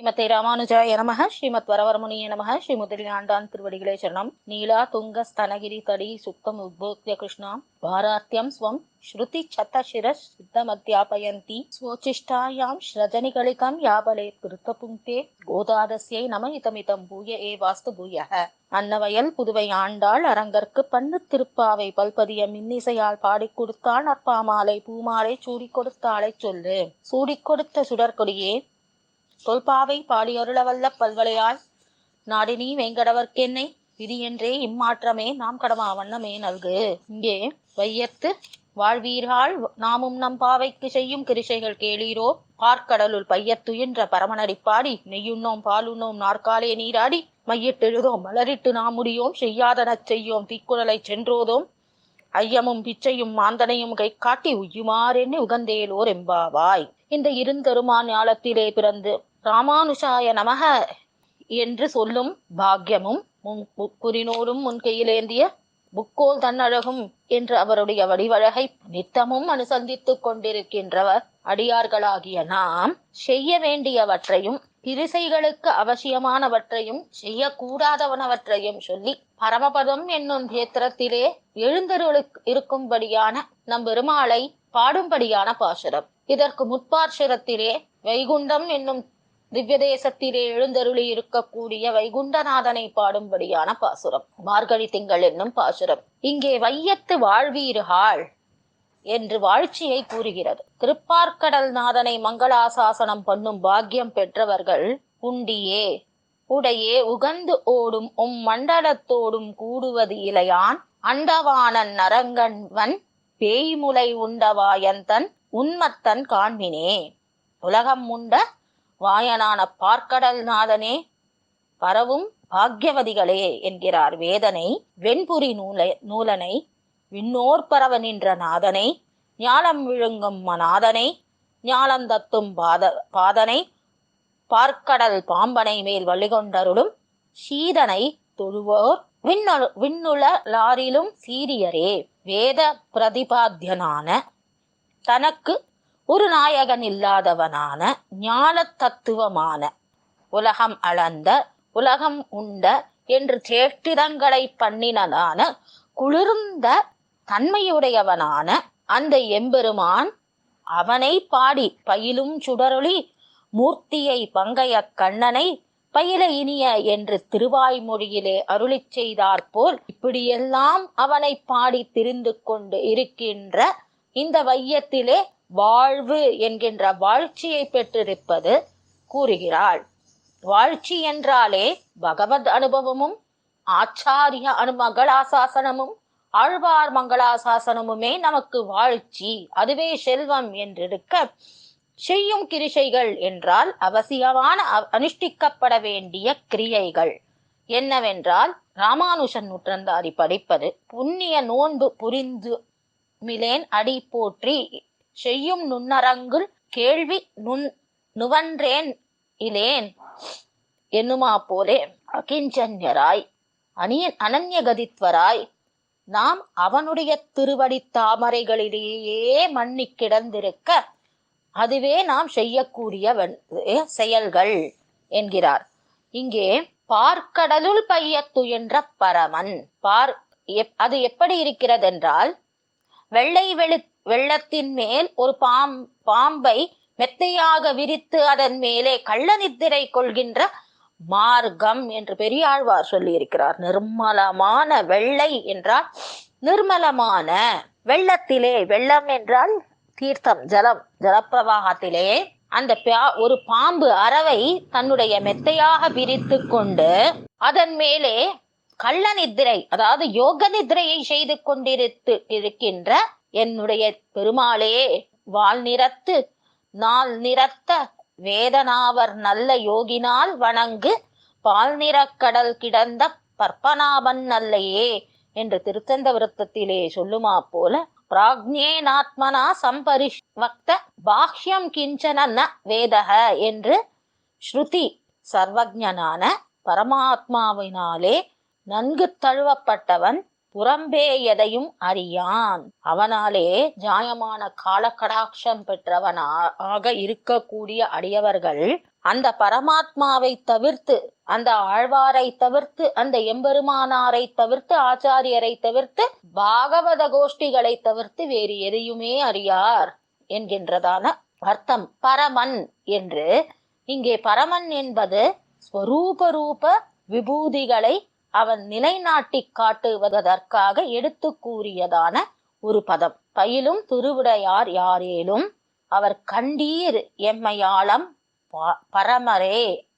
ஸ்ரீமதே ராமானுஜாய நமக ஸ்ரீமத் வரவரமுனிய நமக ஸ்ரீ முதலியாண்டான் திருவடிகளே சரணம். நீலா துங்க ஸ்தனகிரி தடி சுத்தம் உத்போக்ய கிருஷ்ணா பாராத்யம் ஸ்வம் ஸ்ருதி சத்தசிர சித்தமத்யாபயந்தி ஸ்வோச்சிஷ்டாயாம் ஸ்ரஜனிகளிகம் யாபலே திருத்தபுங்கே கோதாதசியை நம இதமிதம் பூய ஏ வாஸ்து பூயக. அன்னவயல் புதுவை ஆண்டாள் அரங்கற்கு பண்ணு திருப்பாவை பல்பதிய மின்னிசையால் பாடிக் கொடுத்தாள் நற்பாமாலை பூமாலை சூடி கொடுத்தாளை சொல்லு. சூடி கொடுத்த சுடற்கொடியே தொல்பாவை பாடியருளவல்ல பல்வளையாய். நாடினி வேங்கடவர்க்கென்னை என்றே இம்மாற்றமே நாம் கடமா வண்ணமே நல்கு. இங்கே வையத்து வாழ்வீர்கள் நாமும் நம் பாவைக்கு செய்யும் கிருஷைகள் கேளீரோ. பார்க்கடலுள் பையத்துயின்ற பரமனடி பாடி நெய்யுண்ணோம் பாலுண்ணோம் நாற்காலே நீராடி மையிட்டெழுதோம் மலரிட்டு நாம் முடியோம் செய்யாதனச் செய்யோம் தீக்குழலை சென்றோதோம். ஐயமும் பிச்சையும் மாந்தனையும் கை காட்டி உய்யுமாறென்னு உகந்தேலோர் எம்பாவாய். இந்த இருந்தருமான் ஞாலத்திலே பிறந்து ராமானுஷாய நமக என்று சொல்லும் பாக்கியமும் முன் முக்குறினோடும் முன் கையிலேந்திய புக்கோல் தன்னழகும் என்று அவருடைய வடிவழகை நித்தமும் அனுசந்தித்துக் கொண்டிருக்கின்றவர் அடியார்களாகிய நாம் செய்ய வேண்டியவற்றையும் திருசைகளுக்கு அவசியமானவற்றையும் செய்யக்கூடாதவனவற்றையும் சொல்லி பரமபதம் என்னும் கேத்திரத்திலே எழுந்தருளு இருக்கும்படியான நம் பெருமாளை பாடும்படியான பாசுரம். இதற்கு முற்பார்சுரத்திலே வைகுண்டம் என்னும் திவ்ய தேசத்திலே எழுந்தருளி இருக்கக்கூடிய வைகுண்டநாதனை பாடும்படியான பாசுரம். மார்கழி திங்கள் என்னும் பாசுரம். இங்கே வையத்து வாழ்வீர்கள் என்று வாழ்ச்சியை கூறுகிறது. திருப்பார்க்கடல் நாதனை மங்களாசாசனம் பண்ணும் பாக்கியம் பெற்றவர்கள் உண்டியே. உடையே உகந்து ஓடும் உம் மண்டலத்தோடும் கூடுவது இலையான். அண்டவானன் நரங்கன்வன் பேய்முலை உண்டவாயந்தன் உன்மத்தன் காண்பினே. உலகம் உண்ட வாயனான பார்க்கடல் நாதனே பரவும் பாக்யவதிகளே என்கிறார் வேதனை வெண்புரி நூலை நூலனை விண்ணோர் பரவ நின்ற நாதனை ஞானம் விழுங்கும் மநாதனை ஞானம் தத்தும் பாத பாதனை பார்க்கடல் பாம்பனை மேல் வழிகொண்டருளும் சீதனை தொழுவோர் விண்ணு விண்ணுல லாரிலும் சீரியரே வேத பிரதிபாத்தியனான தனக்கு ஒரு நாயகன் இல்லாதவனான ஞான தத்துவமான உலகம் அளந்த உலகம் உண்ட என்று சேஷ்டிதங்களை பண்ணினதான குளிர்ந்த தன்மையுடையவனான அந்த எம்பெருமான் அவனை பாடி பயிலும் சுடரொளி மூர்த்தியை பங்கைய கண்ணனை பயில இனிய என்று திருவாய்மொழியிலே அருளிச் செய்தாற்போல் இப்படியெல்லாம் அவனை பாடி திரிந்து கொண்டு இருக்கின்ற இந்த வையத்திலே வாழ்வு என்கின்ற வாழ்ச்சியை பெற்றிருப்பது கூறுகிறாள். வாழ்ச்சி என்றாலே பகவத் அனுபவமும் ஆச்சாரிய அனு மங்களாசாசனமும் ஆழ்வார் மங்களாசாசனமுமே நமக்கு வாழ்ச்சி அதுவே செல்வம் என்றிருக்க செய்யும் கிரிசைகள் என்றால் அவசியமான அனுஷ்டிக்கப்பட வேண்டிய கிரியைகள். என்னவென்றால் ராமானுஷன் நூற்றந்தாரி படிப்பது புண்ணிய நோன்பு புரிந்து மிலேன் அடி போற்றி செய்யும் நுண்ணரங்குள் கேள்வி நுண் நுவன்றேன் இலேன் என்னுமா போலே? அகிஞ்சன்யராய் அணியன் அனன்யகதித்வராய் நாம் அவனுடைய திருவடி தாமரைகளிலேயே மண்ணி கிடந்திருக்க அதுவே நாம் செய்யக்கூடிய செயல்கள் என்கிறார். இங்கே பார்க்கடலுள் பைய துயன்ற பரமன் பார் அது எப்படி இருக்கிறது என்றால் வெள்ளை வெளு வெள்ளத்தின் மேல் ஒரு பாம் பாம்பை மெத்தையாக விரித்து அதன் மேலே கள்ள நித்திரை கொள்கின்ற மார்க்கம் என்று பெரியாழ்வார் சொல்லியிருக்கிறார். நிர்மலமான வெள்ளை என்றால் நிர்மலமான வெள்ளத்திலே வெள்ளம் என்றால் தீர்த்தம் ஜலம் ஜலப்பிரவாகத்திலே அந்த ஒரு பாம்பு அறவை தன்னுடைய மெத்தையாக விரித்து கொண்டு அதன் மேலே கள்ள நித்திரை அதாவது யோக நித்திரையை செய்து கொண்டிருத்து இருக்கின்ற என்னுடைய பெருமாளே வால் நிறத்து நாள் நிறத்த வேதனாவர் நல்ல யோகினால் வணங்கு பால் நிறக்கடல் கிடந்த பற்பனாபன் அல்லையே என்று திருத்தந்த விருத்தத்திலே சொல்லுமா போல பிராக்ஞேனாத்மனா சம்பரிஷ்வக்த பாஹ்யம் கிஞ்சன ந வேதக என்று ஸ்ருதி சர்வஜனான பரமாத்மாவினாலே நன்கு தழுவப்பட்டவன் புறம்பே எதையும் அறியான். அவனாலே ஜாயமான காலகடாட்சம் பெற்றவன் ஆக இருக்கக்கூடிய அடியவர்கள் அந்த பரமாத்மாவை தவிர்த்து அந்த ஆழ்வாரை தவிர்த்து அந்த எம்பெருமானாரை தவிர்த்து ஆச்சாரியரை தவிர்த்து பாகவத கோஷ்டிகளை தவிர்த்து வேறு எதையுமே அறியார் என்கின்றதான அர்த்தம். பரமன் என்று இங்கே பரமன் என்பது ஸ்வரூப ரூப விபூதிகளை அவன் நிலைநாட்டி காட்டுவதற்காக எடுத்து கூறியதான ஒரு பதம். பயிலும் திருவிடையார் யாரேலும் அவர் கண்டீர் எம்மையாளம் ப- பரமரே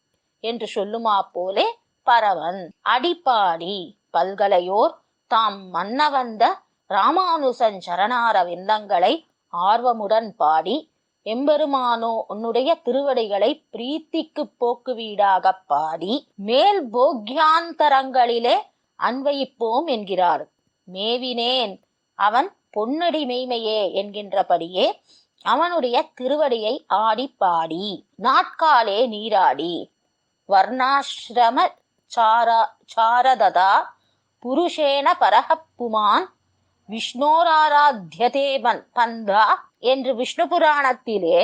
என்று சொல்லுமா போலே பரவன் அடிப்பாடி பல்கலையோர் தாம் மன்னவந்த ராமானுசன் சரணார விந்தங்களை ஆர்வமுடன் பாடி எம்பெருமானோ உன்னுடைய திருவடிகளை பிரீத்திக்கு போக்கு வீடாகப் பாடி மேல் போக்யாந்தரங்களிலே அன்வயிப்போம் என்கிறார். மேவினேன் அவன் பொன்னடி மெய்மையே என்கின்றபடியே அவனுடைய திருவடியை ஆடி பாடி நாட்காலே நீராடி வர்ணாசிரம சாரா சாரததா புருஷேன பரகப்புமான் விஷ்ணோராராத்தியதேவன் பந்தா என்று விஷ்ணு புராணத்திலே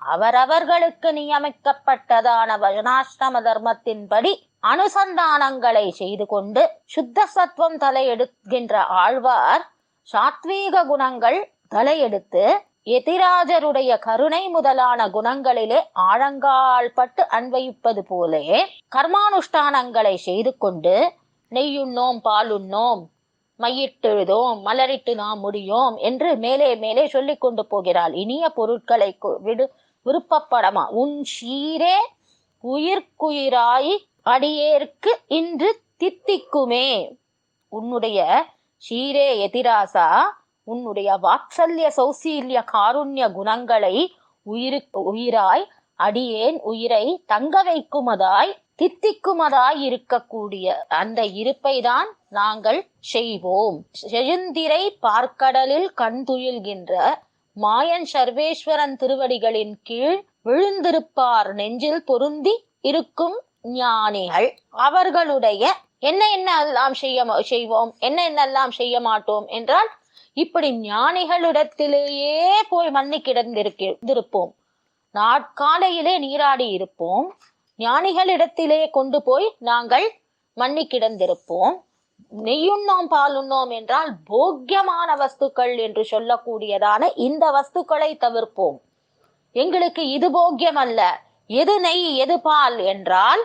அவரவர்களுக்கு நியமிக்கப்பட்டதான வஜனாஷ்டம தர்மத்தின்படி அனுசந்தானங்களை செய்து கொண்டு சுத்த சத்துவம் தலையெடுக்கின்ற ஆழ்வார் சாத்வீக குணங்கள் தலையெடுத்து எதிராஜருடைய கருணை முதலான குணங்களிலே ஆழங்கால் பட்டு அன்வயிப்பது போலே கர்மானுஷ்டானங்களை செய்து கொண்டு நெய்யுண்ணோம் பாலுண்ணோம் மையிட்டெழுதோம் மலரிட்டு நாம் முடியும் என்று மேலே மேலே சொல்லிக் கொண்டு போகிறாள். இனிய பொருட்களை கு- விடு விருப்பப்படமா? உன் ஷீரே உயிர்க்குயிராய் அடியேற்கு இன்று தித்திக்குமே. உன்னுடைய ஷீரே எதிராசா உன்னுடைய வாத்சல்ய சௌசீல்ய காருண்ய குணங்களை உயிருக்கு உயிராய் அடியேன் உயிரை தங்க வைக்குமதாய் தித்திக்குமதாய் இருக்கக்கூடிய அந்த இருப்பை தான் நாங்கள் செய்வோம். செழுந்திரை பார்க்கடலில் கண்துயில்கின்ற மாயன் சர்வேஸ்வரன் திருவடிகளின் கீழ் விழுந்திருப்பார். நெஞ்சில் பொருந்தி இருக்கும் ஞானிகள். அவர்களுடைய என்ன என்ன எல்லாம் செய்ய செய்வோம்? என்ன என்னெல்லாம் செய்ய மாட்டோம்? என்றால் இப்படி ஞானிகளிடத்திலேயே போய் மண்ணி இருப்போம் நாட்காலையிலே நீராடி இருப்போம் ஞானிகளிடத்திலே கொண்டு போய் நாங்கள் மண்ணி கிடந்திருப்போம் நெய்யுண்ணோம் பாலுண்ணோம் என்றால் போக்கியமான வஸ்துக்கள் என்று சொல்லக்கூடியதான இந்த வஸ்துக்களை தவிர்ப்போம். எங்களுக்கு இது போக்கியம் அல்ல எது நெய் எது பால் என்றால்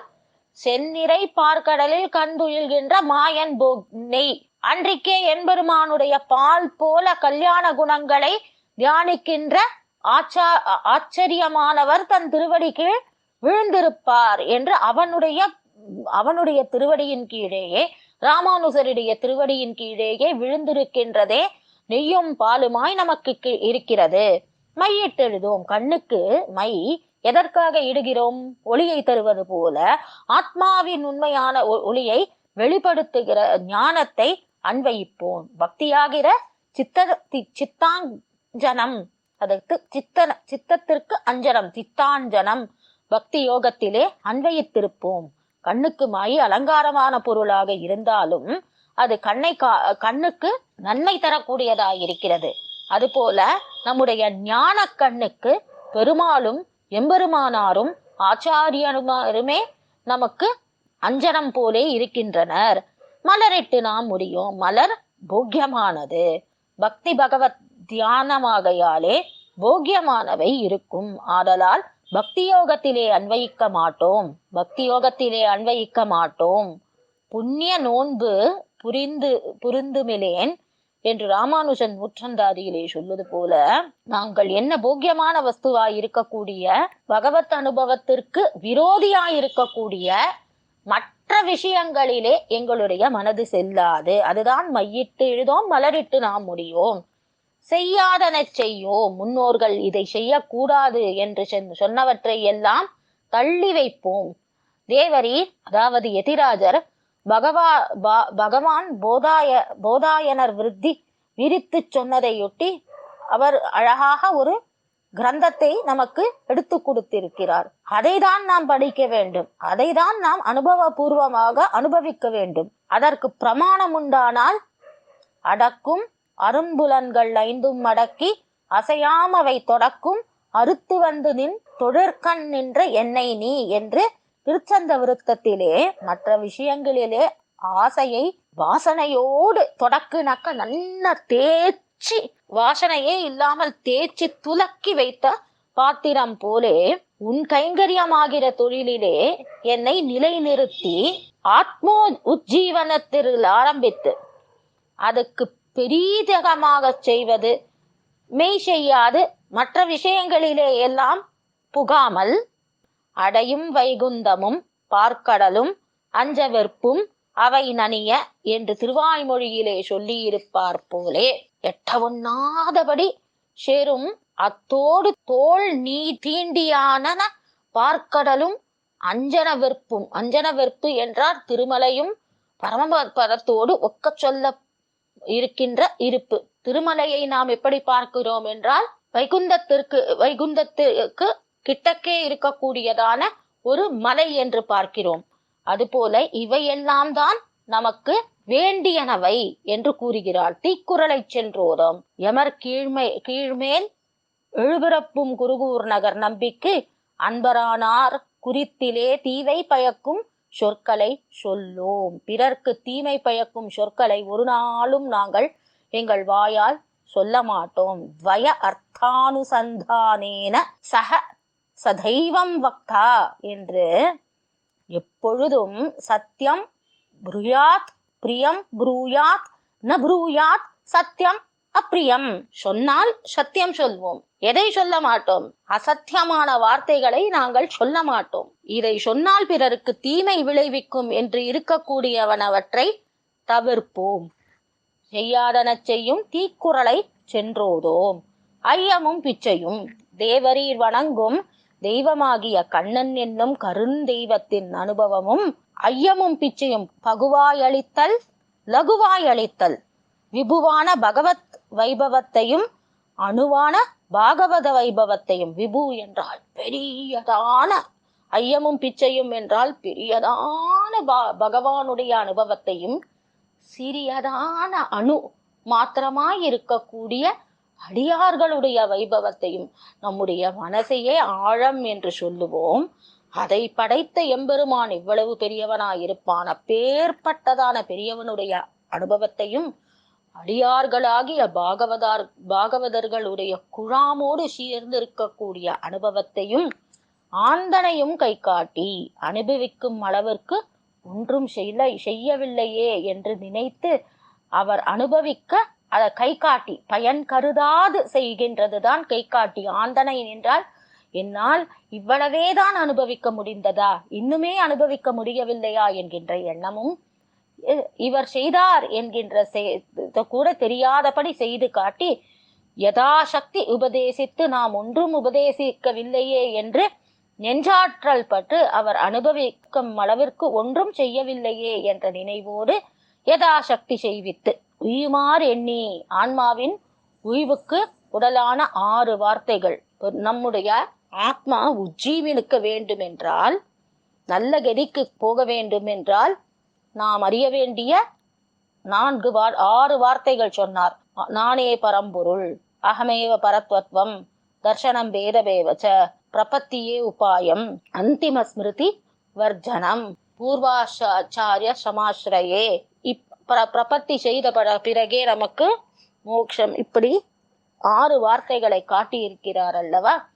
செந்நிறை பார்க்கடலில் கண்டுயில்கின்ற மாயன் போக் நெய். அன்றைக்கே எம்பெருமானுடைய பால் போல கல்யாண குணங்களை தியானிக்கின்ற ஆச்சா ஆச்சரியமானவர் தன் திருவடி கீழ் விழுந்திருப்பார் என்று அவனுடைய அவனுடைய திருவடியின் கீழேயே ராமானுஜருடைய திருவடியின் கீழேயே விழுந்திருக்கின்றதே நெய்யும் பாலுமாய் நமக்கு கி- இருக்கிறது. மையிட்டெழுதோம் கண்ணுக்கு மை எதற்காக இடுகிறோம்? ஒளியை தருவது போல ஆத்மாவின் உண்மையான ஒ- ஒளியை வெளிப்படுத்துகிற ஞானத்தை அன்வயிப்போம். பக்தியாகிற சித்த தி- சித்தாஞ்சனம். அதற்கு சித்தன சித்தத்திற்கு அஞ்சனம். சித்தாஞ்சனம். பக்தி யோகத்திலே அன்வயித்திருப்போம். கண்ணுக்கு மாயி அலங்காரமான பொருளாக இருந்தாலும் அது கண்ணை கா கண்ணுக்கு நன்மை தரக்கூடியதாய் இருக்கிறது. அதுபோல நம்முடைய ஞான கண்ணுக்கு பெருமாளும் எம்பெருமானாரும் ஆச்சாரியருமே நமக்கு அஞ்சனம் போலே இருக்கின்றனர். மலரிட்டு நாம் முடியும் மலர் போக்கியமானது பக்தி பகவத் தியானமாகையாலே போக்கியமானவை இருக்கும். ஆதலால் பக்தி யோகத்திலே அன்வயிக்க மாட்டோம் பக்தி யோகத்திலே அன்வயிக்க மாட்டோம் புண்ணிய நோன்பு புரிந்து புரிந்துமிலேன் என்று ராமானுஜன் நூற்றந்தாதியிலே சொல்வது போல நாங்கள் என்ன போக்கியமான வஸ்துவாய் இருக்கக்கூடிய பகவத் அனுபவத்திற்கு விரோதியாய் இருக்கக்கூடிய மற்ற விஷயங்களிலே எங்களுடைய மனது செல்லாது. அதுதான் மையிட்டு எழுதோம் மலரிட்டு நாம் முடியும். செய்யாதன செய்யோ முன்னோர்கள் இதை செய்யக்கூடாது என்று சொன்னவற்றை எல்லாம் தள்ளி வைப்போம். தேவரீர் அதாவது எதிராஜர் பகவா பா- பகவான் போதாய போதாயனர் விருத்தி விரித்துச் சொன்னதையொட்டி அவர் அழகாக ஒரு கிரந்தத்தை நமக்கு எடுத்து கொடுத்திருக்கிறார். அதை தான் நாம் படிக்க வேண்டும். அதை தான் நாம் அனுபவபூர்வமாக அனுபவிக்க வேண்டும். அதற்கு பிரமாணம் உண்டானால் அடக்கும் அரும்புலன்கள் ஐந்தும் மடக்கி அசையாமவை தொடக்கும் அறுத்து வந்து நின் தொழிற்கண் நின்ற என்னை நீ என்று திருச்சந்த விருத்தத்திலே மற்ற விஷயங்களிலே ஆசையை வாசனையோடு தொடக்குனாக்க நல்ல தேய்ச்சி வாசனையே இல்லாமல் தேய்ச்சி துலக்கி வைத்த பாத்திரம் போலே உன் கைங்கரியமாகிற தொழிலிலே என்னை நிலைநிறுத்தி ஆத்மோ உஜ்ஜீவனத்தில் ஆரம்பித்து அதுக்கு பெரீதகமாக செய்வது மெய் செய்யாது மற்ற விஷயங்களிலே எல்லாம் புகாமல் அடையும் வைகுந்தமும் பார்க்கடலும் அஞ்சவெற்பும் அவை நனிய என்று திருவாய்மொழியிலே சொல்லியிருப்பார் போலே. எட்ட சேரும் அத்தோடு தோல் நீ தீண்டியான பார்க்கடலும் அஞ்சன அஞ்சனவெற்பு அஞ்சன என்றார் திருமலையும் பரமபதத்தோடு ஒக்க சொல்ல இருக்கின்ற இருப்பு. திருமலையை நாம் எப்படி பார்க்கிறோம் என்றால் வைகுந்தத்திற்கு வைகுந்தத்திற்கு கிட்டக்கே இருக்கக்கூடியதான ஒரு மலை என்று பார்க்கிறோம். அதுபோல இவையெல்லாம் தான் நமக்கு வேண்டியனவை என்று கூறுகிறாள். தீக்குறளை சென்றோரம். எமர் கீழ்மை கீழ்மேல் எழுபிறப்பும் குருகூர் நகர் நம்பிக்கு அன்பரானார் குறித்திலே தீவை பயக்கும் சொற்களை சொல்லோம். பிறர்க்கு தீமை பயக்கும் சொற்களை ஒரு நாளும் நாங்கள் எங்கள் வாயால் சொல்ல மாட்டோம். துவய அர்த்தானுசந்தானேன சக சதைவம் வக்தா என்று எப்பொழுதும் சத்தியம் புருயாத் பிரியம் புரூயாத் ந புரூயாத் சத்தியம் அப்பிரியம். சொன்னால் சத்தியம் சொல்வோம். எதை சொல்ல மாட்டோம்? அசத்தியமான வார்த்தைகளை நாங்கள் சொல்ல மாட்டோம். இதை சொன்னால் பிறருக்கு தீமை விளைவிக்கும் என்று இருக்கக்கூடியவனவற்றை தவிர்ப்போம். செய்யாதன செய்யும் தீக்குறளை சென்றோதோம். ஐயமும் பிச்சையும் தேவரீர் வணங்கும் தெய்வமாகிய கண்ணன் என்னும் கருந்தெய்வத்தின் அனுபவமும் ஐயமும் பிச்சையும் பகுவாயளித்தல் லகுவாயளித்தல். விபுவான பகவத் வைபவத்தையும் அணுவான பாகவத வைபவத்தையும் விபு என்றால் பெரியதான ஐயமும் பிச்சையும் என்றால் பெரியதான பகவானுடைய அனுபவத்தையும் சிறியதான அணு மாத்திரமாய் இருக்கக்கூடிய அடியார்களுடைய வைபவத்தையும் நம்முடைய மனசையே ஆழம் என்று சொல்லுவோம். அதை படைத்த எம்பெருமான் இவ்வளவு பெரியவனாயிருப்பான். அப்பேற்பட்டதான பெரியவனுடைய அனுபவத்தையும் அடியார்களாகிய பாகவதார் பாகவதர்களுடைய குழாமோடு சேர்ந்திருக்கக்கூடிய அனுபவத்தையும் ஆந்தனையும் கை காட்டி அனுபவிக்கும் அளவிற்கு ஒன்றும் செய்ய செய்யவில்லையே என்று நினைத்து அவர் அனுபவிக்க அதை கை காட்டி பயன் கருதாது செய்கின்றதுதான் கை காட்டி ஆந்தனை என்றால் என்னால் இவ்வளவேதான் அனுபவிக்க முடிந்ததா? இன்னுமே அனுபவிக்க முடியவில்லையா என்கின்ற எண்ணமும் இவர் செய்தார் என்கின்ற செய்- கூட தெரியாதபடி செய்து காட்டி யதாசக்தி உபதேசித்து நாம் ஒன்றும் உபதேசிக்கவில்லையே என்று நெஞ்சாற்றல் பட்டு அவர் அனுபவிக்கும் அளவிற்கு ஒன்றும் செய்யவில்லையே என்ற நினைவோடு யதாசக்தி செய்வித்து உயுமாறு எண்ணி ஆன்மாவின் உய்வுக்கு உடலான ஆறு வார்த்தைகள். நம்முடைய ஆத்மா உஜ்ஜீவனுக்க வேண்டும் என்றால் நல்ல கதிக்கு போக வேண்டும் என்றால் நாம் அறிய வேண்டிய நான்கு வார் ஆறு வார்த்தைகள் சொன்னார். நானே பரம்பொருள் அகமேவ பரத்வத்வம் தர்சனம் பேதபேவச்ச பிரபத்தியே உபாயம் அந்திம ஸ்மிருதி வர்ஜனம் பூர்வாச்சாரிய சமாஸ்ரயே. இப் பிர- பிரபத்தி செய்த பிறகே நமக்கு மோட்சம் இப்படி ஆறு வார்த்தைகளை காட்டியிருக்கிறார் அல்லவா?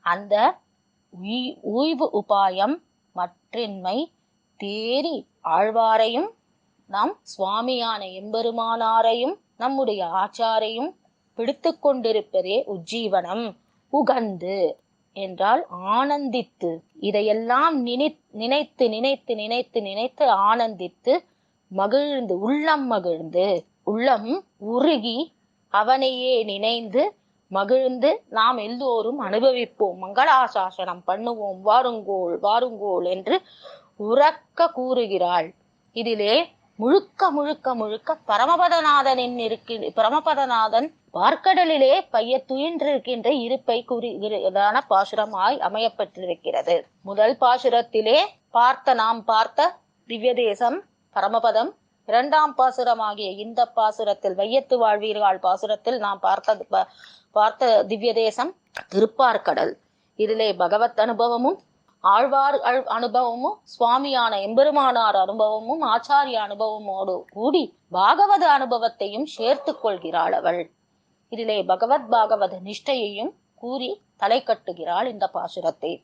அந்த உய்- உய்வு உபாயம் மற்றின்மை தேறி ஆழ்வாரையும் நாம் சுவாமியான எம்பெருமானாரையும் நம்முடைய ஆச்சாரையும் பிடித்து கொண்டிருப்பதே உஜ்ஜீவனம். உகந்து என்றால் ஆனந்தித்து இதையெல்லாம் நினை நினைத்து நினைத்து நினைத்து நினைத்து ஆனந்தித்து மகிழ்ந்து உள்ளம் மகிழ்ந்து உள்ளம் உருகி அவனையே நினைந்து மகிழ்ந்து நாம் எல்லோரும் அனுபவிப்போம். மங்களாசாசனம் பண்ணுவோம். வாருங்கோள் வாருங்கோள் என்று உறக்க கூறுகிறாள். இதிலே முழுக்க முழுக்க முழுக்க பரமபதநாதனின் இருக்கு பரமபதநாதன் பார்க்கடலிலே பைய துயின்றிருக்கின்ற இருப்பை கூறுகிறதான பாசுரமாய் அமையப்பட்டிருக்கிறது. முதல் பாசுரத்திலே பார்த்த நாம் பார்த்த திவ்ய தேசம் பரமபதம் இரண்டாம் பாசுரமாகிய இந்த பாசுரத்தில் வையத்து வாழ்வீர்கள் பாசுரத்தில் நாம் பார்த்த பார்த்த திவ்ய தேசம் திருப்பார்கடல் இதிலே பகவத் அனுபவமும் ஆழ்வார் அனுபவமும் சுவாமியான எம்பெருமானார் அனுபவமும் ஆச்சாரிய அனுபவமோடு கூடி பாகவத அனுபவத்தையும் சேர்த்து கொள்கிறாள் அவள். இதிலே பகவத் பாகவத நிஷ்டையையும் கூறி தலை கட்டுகிறாள் இந்த பாசுரத்தை.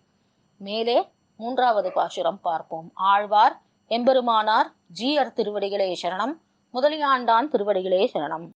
மேலே மூன்றாவது பாசுரம் பார்ப்போம். ஆழ்வார் எம்பெருமானார் ஜீயர் திருவடிகளே சரணம். முதலியாண்டான் திருவடிகளே சரணம்.